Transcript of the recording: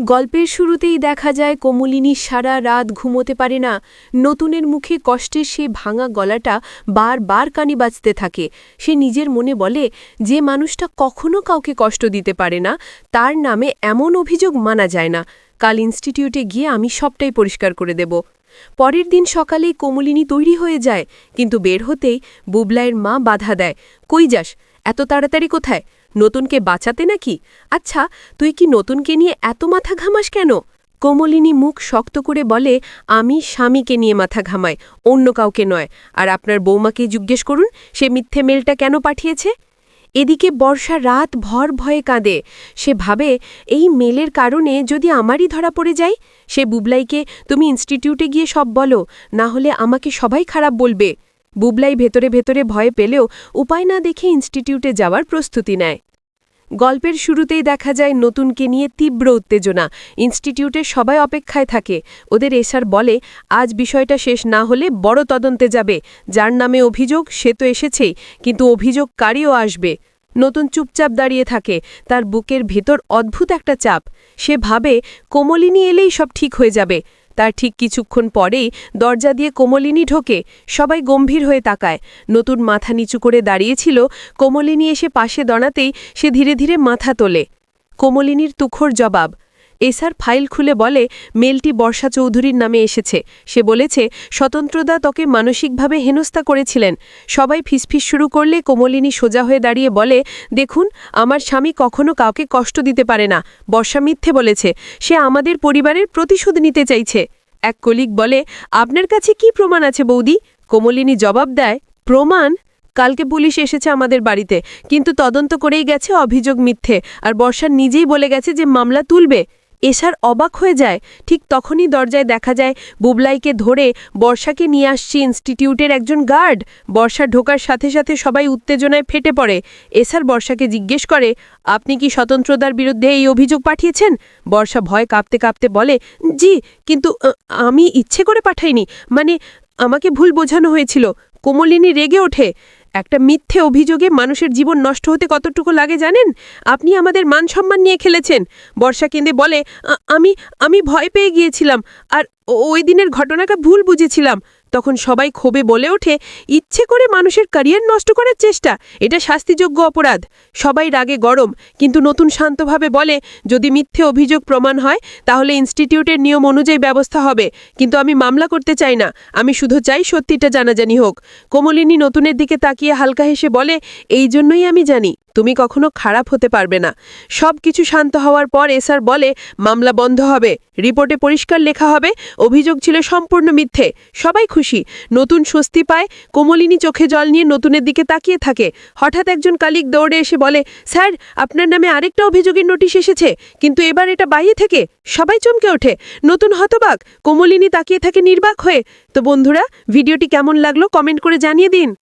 গল্পের শুরুতেই দেখা যায় কোমলিনী সারা রাত ঘুমোতে পারে না। নতুনের মুখে কষ্টের সে ভাঙা গলাটা বারবার কানে বাজতে থাকে। সে নিজের মনে বলে, যে মানুষটা কখনো কাউকে কষ্ট দিতে পারে না, তার নামে এমন অভিযোগ মানা যায় না। কাল ইনস্টিটিউটে গিয়ে আমি সবটাই পরিষ্কার করে দেব। পরের দিন সকালেই কোমলিনী তৈরি হয়ে যায়। কিন্তু বের হতেই বুবলাইয়ের মা বাধা দেয়, কই যাস, এত তাড়াতাড়ি কোথায়? নতুনকে বাঁচাতে নাকি? আচ্ছা তুই কি নতুনকে নিয়ে এত মাথা ঘামাস কেন? কোমলিনী মুখ শক্ত করে বলে, আমি স্বামীকে নিয়ে মাথা ঘামাই, অন্য কাউকে নয়। আর আপনার বৌমাকে জিজ্ঞেস করুন, সে মিথ্যে মেলটা কেন পাঠিয়েছে? এদিকে বর্ষা রাত ভর ভয়ে কাঁদে। সে ভাবে, এই মেলের কারণে যদি আমারই ধরা পড়ে যায়? সে বুবলাইকে, তুমি ইনস্টিটিউটে গিয়ে সব বলো, না হলে আমাকে সবাই খারাপ বলবে। বুবলাই ভেতরে ভেতরে ভয় পেলেও উপায় না দেখে ইনস্টিটিউটে যাওয়ার প্রস্তুতি নেয়। গল্পের শুরুতেই দেখা যায় নতুনকে নিয়ে তীব্র উত্তেজনা। ইনস্টিটিউটে সবাই অপেক্ষায় থাকে। ওদের এসার বলে, আজ বিষয়টা শেষ না হলে বড় তদন্তে যাবে। যার নামে অভিযোগ, সে তো এসেছেই, কিন্তু অভিযোগকারীও আসবে। নতুন চুপচাপ দাঁড়িয়ে থাকে। তার বুকের ভেতর অদ্ভুত একটা চাপ। সে ভাবে, কোমলিনী এলেই সব ঠিক হয়ে যাবে। তার ঠিক কিছুক্ষণ পরেই দরজা দিয়ে কোমলিনী ঢোকে। সবাই গম্ভীর হয়ে তাকায়। নতুন মাথা নিচু করে দাঁড়িয়েছিল। কোমলিনী এসে পাশে দাঁড়াতেই সে ধীরে ধীরে মাথা তোলে। কোমলিনীর তুখোর জবাব এসার ফাইল খুলে বলে, মেলটি বর্ষা চৌধুরীর নামে এসেছে। সে বলেছে স্বতন্ত্রদা তোকে মানসিকভাবে হেনস্থা করেছিলেন। সবাই ফিসফিস শুরু করলে কোমলিনী সোজা হয়ে দাঁড়িয়ে বলে, দেখুন, আমার স্বামী কখনো কাউকে কষ্ট দিতে পারে না। বর্ষা মিথ্যে বলেছে, সে আমাদের পরিবারের প্রতিশোধ নিতে চাইছে। এক কলিক বলে, আপনার কাছে কি প্রমাণ আছে বৌদি? কোমলিনী জবাব দেয়, প্রমাণ? কালকে পুলিশ এসেছে আমাদের বাড়িতে, কিন্তু তদন্ত করেই গেছে অভিযোগ মিথ্যে। আর বর্ষা নিজেই বলে গেছে যে মামলা তুলবে। এসার অবাক হয়ে যায়। ঠিক তখনই দরজায় দেখা যায়, বুবলাইকে ধরে বর্ষাকে নিয়ে আসছে ইনস্টিটিউটের একজন গার্ড। বর্ষা ঢোকার সাথে সাথে সবাই উত্তেজনায় ফেটে পড়ে। এসার বর্ষাকে জিজ্ঞেস করে, আপনি কি স্বতন্ত্রতার বিরুদ্ধে এই অভিযোগ পাঠিয়েছেন? বর্ষা ভয় কাঁপতে কাঁপতে বলে, জি, কিন্তু আমি ইচ্ছে করে পাঠাইনি। মানে আমাকে ভুল বোঝানো হয়েছিল। কোমলিনী রেগে ওঠে। একটা মিথ্যে অভিযোগে মানুষের জীবন নষ্ট হতে কতটুকু লাগে জানেন? আপনি আমাদের মান সম্মান নিয়ে খেলেছেন। বর্ষা কেঁদে বলে আমি আমি ভয় পেয়ে গিয়েছিলাম। আর ওই দিনের ঘটনাটা ভুল বুঝেছিলাম। তখন সবাই ক্ষোভে বলে ওঠে, ইচ্ছে করে মানুষের ক্যারিয়ার নষ্ট করার চেষ্টা, এটা শাস্তিযোগ্য অপরাধ। সবাই রাগে গরম, কিন্তু নতুন শান্তভাবে বলে, যদি মিথ্যে অভিযোগ প্রমাণ হয়, তাহলে ইনস্টিটিউটের নিয়ম অনুযায়ী ব্যবস্থা হবে। কিন্তু আমি মামলা করতে চাই না, আমি শুধু চাই সত্যিটা জানাজানি হোক। কোমলিনী নতুনের দিকে তাকিয়ে হালকা হেসে বলে, এই জন্যই আমি জানি। তুমি কখনো খারাপ হতে পারবে না। সব কিছু শান্ত হওয়ার পর এসআর বলে, মামলা বন্ধ হবে। রিপোর্টে পরিষ্কার লেখা হবে, অভিযোগ ছিল সম্পূর্ণ মিথ্যে। সবাই খুশি। নতুন স্বস্তি পায়। কোমলিনী চোখে জল নিয়ে নতুনের দিকে তাকিয়ে থাকে। হঠাৎ একজন কালিক দৌড়ে এসে বলে, স্যার, আপনার নামে আরেকটা অভিযোগের নোটিশ এসেছে। কিন্তু এবার এটা বাইরে থেকে। সবাই চমকে ওঠে। নতুন হতবাক। কোমলিনী তাকিয়ে থাকে নির্বাক হয়ে। তো বন্ধুরা, ভিডিওটি কেমন লাগল কমেন্ট করে জানিয়ে দিন।